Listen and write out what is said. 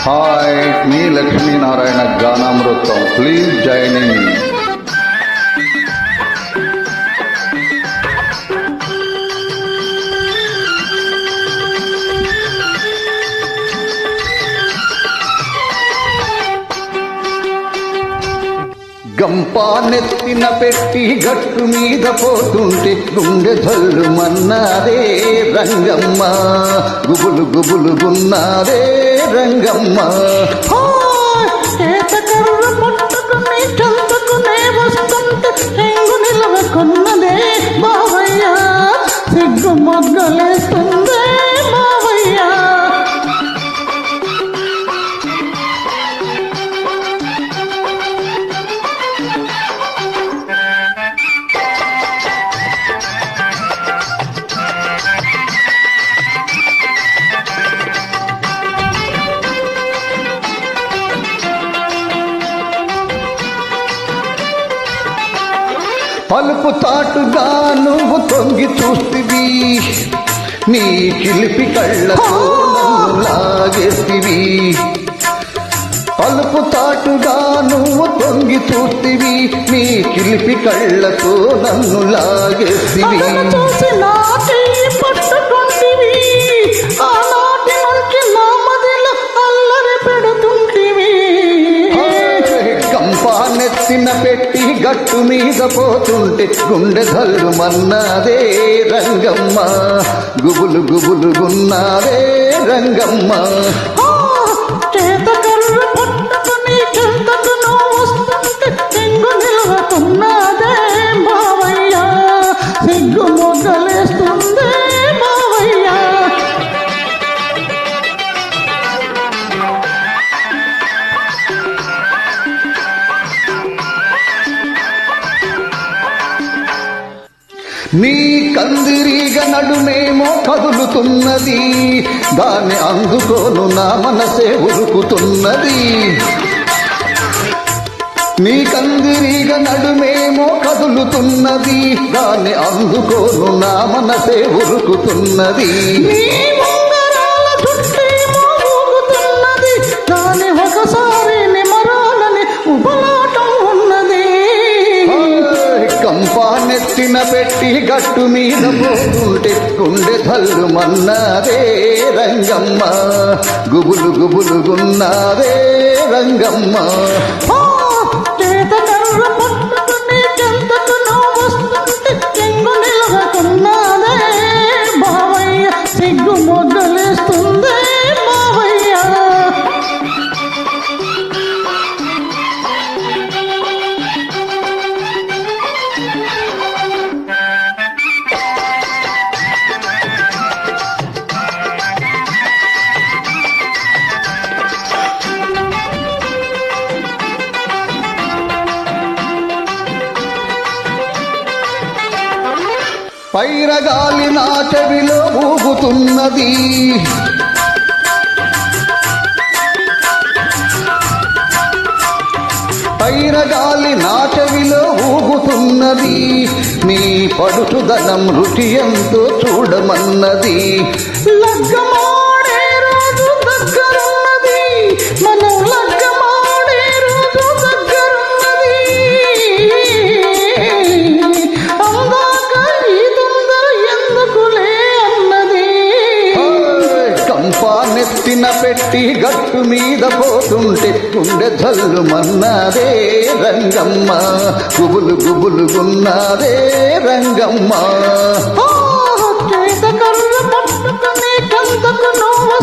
Hi మీ Lakshminarayana గానామృతం please join గంపా నెత్తిన పెట్టి గట్టు మీద పోతుంటే గుండె జల్లు మన్నారే రంగమ్మ. గుబులు గుబులు గున్నారే రంగమ్మ. పలుపు తాటుగా నువ్వు తొంగి చూస్తివి. నీ చిలిపి కళ్ళతో లాగేస్తివి పలుపు తాటుగా నువ్వు తొంగి చూస్తివి. నీ చిలిపి కళ్ళతో నన్ను లాగేస్తివి అతను చూసి మీద పోతుంటే గుండె ధల్లు మన్నాదే రంగమ్మ. గుబులు గుబులు గున్నాదే రంగమ్మ. సిగ్గు మొగ్గలు నీ కందిరీగ నడుమేమో కదులుతున్నది. దాన్ని అందుకోను నా మనసే ఉరుకుతున్నది. నీ కందిరీగ నడుమేమో కదులుతున్నది. దాన్ని అందుకోను నా మనసే ఉరుకుతున్నది. నెత్తిన పెట్టి గట్టు మీద పోతుంటే గుండె ధల్లు మన్నారే రంగమ్మ. గుబులు గుబులు గున్నారే రంగమ్మ. పైరగాలి నా చెవిలో ఊగుతున్నది. పైరగాలి నా చెవిలో ఊగుతున్నది. నీ పడుచుదనం రుచి ఎంతో చూడమన్నది. లగ్గమా పానెత్తిన పెట్టి గట్టు మీద పోతుంటే గుండె జల్లు మన్నాదే రంగమ్మ. గుబులు గుబులు గున్నాదే రంగమ్మ. పట్టుకుని కందకు నువ్వు